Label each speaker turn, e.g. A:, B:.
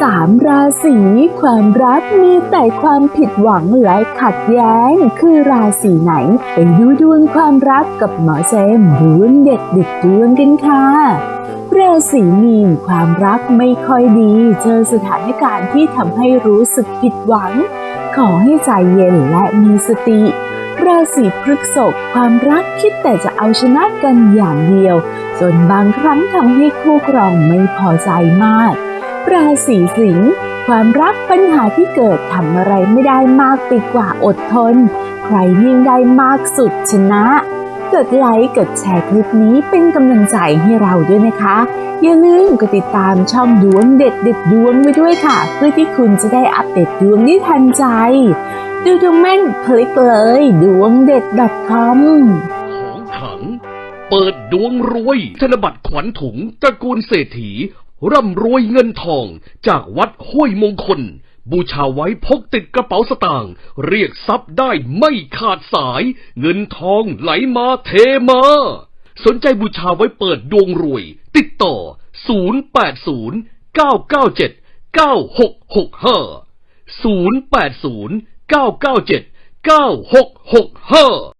A: สามราศีความรักมีแต่ความผิดหวังและขัดแย้ง คือราศีไหนไปดูดวงความรักกับหมอเซมดวงเด็ดเด็ดดวงกันค่ะราศีมีนความรักไม่ค่อยดี เจอสถานการณ์ที่ทำให้รู้สึกผิดหวัง ขอให้ใจเย็นและมีสติ ราศีพฤกษภความรักคิดแต่จะเอาชนะกันอย่างเดียว จนบางครั้งทำให้คู่ครองไม่พอใจมาก ราศีสิงห์ความรักปัญหาที่เกิดทำอะไรไม่ได้มากไปกว่าอดทน ใครยิ่งได้มากสุดชนะ กดไลค์กดแชร์คลิปนี้เป็นกำลังใจให้เราด้วยนะคะ อย่าลืมกดติดตามช่องดวงเด็ดเด็ดดวงไว้ด้วยค่ะ เพื่อที่คุณจะได้อัปเดตดวงได้ทันใจ ดูดวงแม่นคลิกเลยดวงเด็ด .com
B: ของขลัง เปิดดวงรวยธนบัตรขวัญถุงตระกูลเศรษฐี ร่ำรวยเงินทองจากวัดห้วยมงคล บูชาไว้พกติดกระเป๋าสตางค์เรียกทรัพย์ได้ไม่ขาดสาย เงินทองไหลมาเทมา สนใจบูชาไว้เปิดดวงรวย ติดต่อ 080 997 9665 080 997 9665